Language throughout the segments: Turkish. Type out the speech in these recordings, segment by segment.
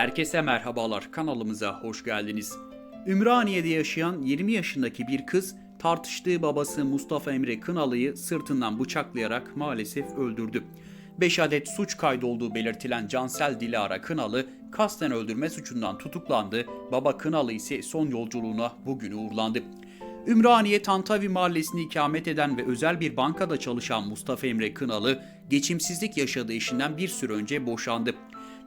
Herkese merhabalar kanalımıza hoş geldiniz. Ümraniye'de yaşayan 20 yaşındaki bir kız tartıştığı babası Mustafa Emre Kınalı'yı sırtından bıçaklayarak maalesef öldürdü. 5 adet suç kaydolduğu belirtilen Cansel Dilara Kınalı kasten öldürme suçundan tutuklandı. Baba Kınalı ise son yolculuğuna bugün uğurlandı. Ümraniye Tantavi Mahallesi'nde ikamet eden ve özel bir bankada çalışan Mustafa Emre Kınalı, geçimsizlik yaşadığı işinden bir süre önce boşandı.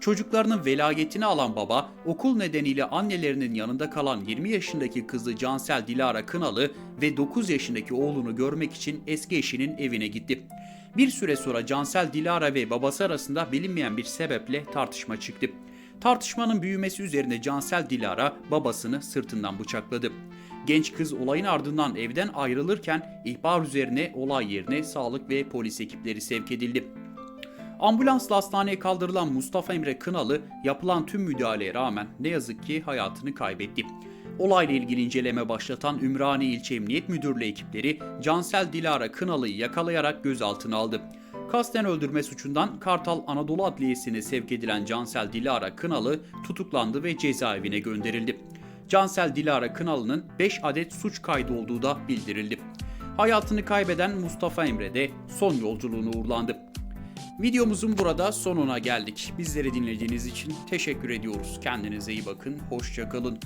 Çocuklarının velayetini alan baba, okul nedeniyle annelerinin yanında kalan 20 yaşındaki kızı Cansel Dilara Kınalı ve 9 yaşındaki oğlunu görmek için eski eşinin evine gitti. Bir süre sonra Cansel Dilara ve babası arasında bilinmeyen bir sebeple tartışma çıktı. Tartışmanın büyümesi üzerine Cansel Dilara babasını sırtından bıçakladı. Genç kız olayın ardından evden ayrılırken ihbar üzerine olay yerine sağlık ve polis ekipleri sevk edildi. Ambulansla hastaneye kaldırılan Mustafa Emre Kınalı yapılan tüm müdahaleye rağmen ne yazık ki hayatını kaybetti. Olayla ilgili inceleme başlatan Ümraniye İlçe Emniyet Müdürlüğü ekipleri Cansel Dilara Kınalı'yı yakalayarak gözaltına aldı. Kasten öldürme suçundan Kartal Anadolu Adliyesi'ne sevk edilen Cansel Dilara Kınalı tutuklandı ve cezaevine gönderildi. Cansel Dilara Kınalı'nın 5 adet suç kaydı olduğu da bildirildi. Hayatını kaybeden Mustafa Emre de son yolculuğunu uğurlandı. Videomuzun burada sonuna geldik. Bizleri dinlediğiniz için teşekkür ediyoruz. Kendinize iyi bakın, hoşçakalın.